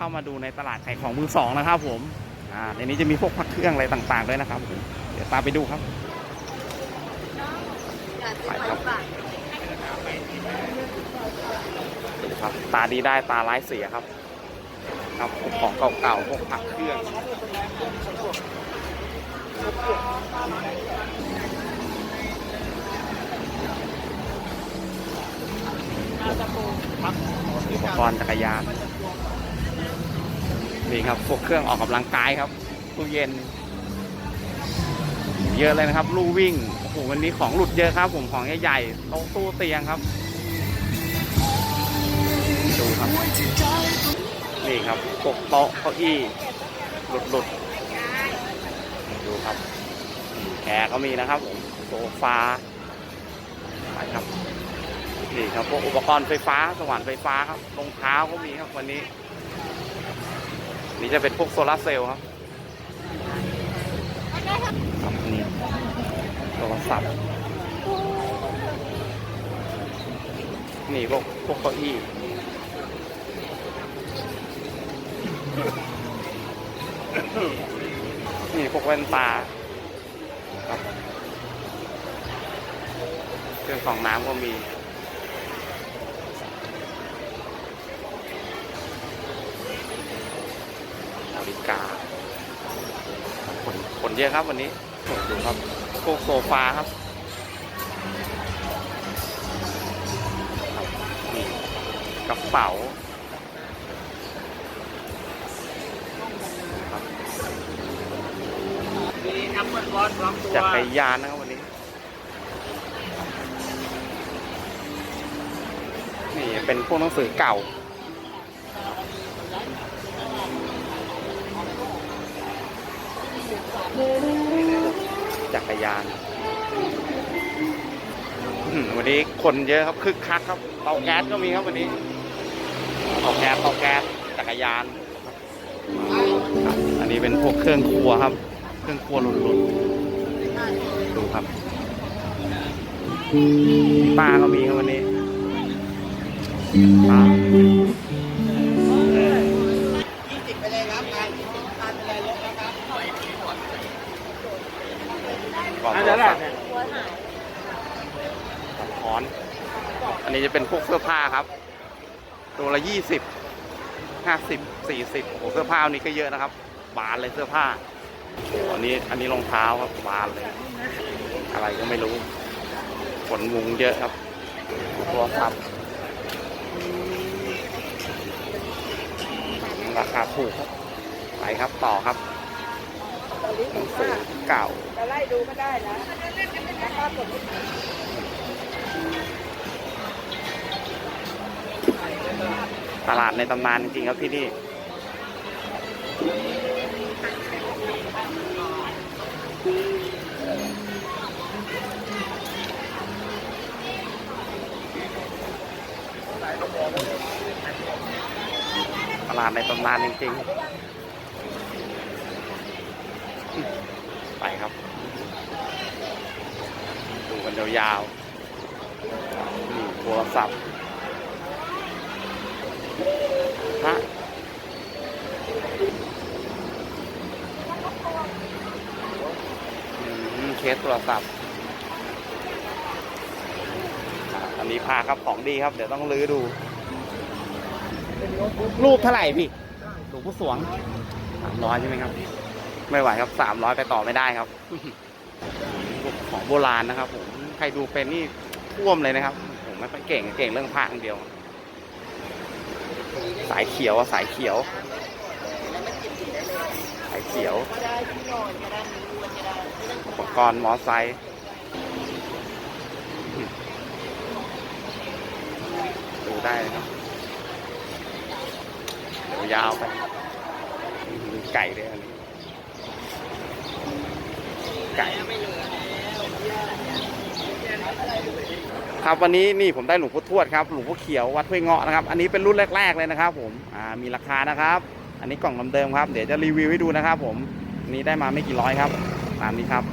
เข้ามาดูในตลาดขายของมือสองนะครับผม อ่า ในนี้จะมีพวกพักเครื่องอะไรต่างๆด้วยนะครับผม เดี๋ยวตามไปดูครับไปครับดูครับ ตาดีได้ตาร้ายเสียครับ ครับพวกของเก่าๆพวกพักเครื่องอุปกรณ์จักรยาน นี่ครับพวกเครื่องออกกำลังกายครับตู้เย็น เยอะเลยนะครับ ลู่วิ่งโอ้โหวันนี้ของหลุดเยอะครับ ผมของใหญ่ๆโต๊ะตู้เตียงครับดูครับ นี่ครับพวกโต๊ะเก้าอี้หลุดหลุดๆดูครับแอร์ก็มีนะครับผมโซฟาไปครับนี่ครับพวกอุปกรณ์ไฟฟ้าสว่านไฟฟ้าครับรองเท้าก็มีครับวันนี้ นี่จะเป็นพวกโซลาร์เซลล์ครับครับนี่โทรศัพท์นี่พวกพวกเก้าอี้นี่พวกแว่นตาครับเครื่องของน้ำก็มี นาฬิกาคนคนเยอะครับวันนี้ดูครับพวกโซฟาครับนี่กระเป๋าครับมีแอปเปิลบอลสองตัวจักรยานนะครับวันนี้ นี่เป็นพวกหนังสือเก่า จักรยาน วันนี้คนเยอะครับคึกคักครับ เตาแก๊สก็มีครับวันนี้ เตาแก๊สเตาแก๊สจักรยาน อันนี้เป็นพวกเครื่องครัวครับ เครื่องครัวหลุนๆดูครับป้าก็มีครับวันนี้ป้า ก่อนอันนี้ค้อน อันนี้จะเป็นพวกเสื้อผ้าครับ ตัวละยี่สิบห้าสิบสี่สิบโอ้โหเสื้อผ้านี้ก็เยอะนะครับ บานเลยเสื้อผ้าอันนี้อันนี้รองเท้าครับบานเลย อะไรก็ไม่รู้ขนมุงเยอะครับโทรศัพท์ราคาถูกครับไปครับต่อครับหนังสือเก่า ไล่ดูก็ได้นะราคากดตลาดในตำนานจริงๆครับที่นี่ตลาดในตำนานจริงๆ ไปครับ ดูกัน ยาวๆนี่โทรศัพท์ฮะอืมเคสโทรศัพท์อะอันนี้พาครับของดีครับ เดี๋ยวต้องลื้อดู รูปเท่าไหร่พี่หลวงผู้สวงสามร้อยใช่ไหมครับ ไม่ไหวครับสามร้อยไปต่อไม่ได้ครับพวกของโบราณนะครับผมใค รดูเป็นนี่ท่วมเลยนะครับผมไม่ค่อยเก่งเก่งเรื่องพระอย่างเดียว สายเขียวอะสายเขียว สายเขียวอุปกรณ์มอไซค์ดูได้ครับเดี๋ยวยาวไปไก่ด้วยอันนี้ไก่ ไม่เหลือแล้ว ครับวันนี้นี่ผมได้หลวงพ่อทวดครับหลวงพ่อเขียววัดห้วยเงาะนะครับอันนี้เป็นรุ่นแรก ๆเลยนะครับ ผมอ่ามีราคานะครับ อันนี้กล่องเดิมๆครับ เดี๋ยวจะรีวิวให้ดูนะครับ ผมนนี้ได้มาไม่กี่ร้อยครับ ตามนี้ครับ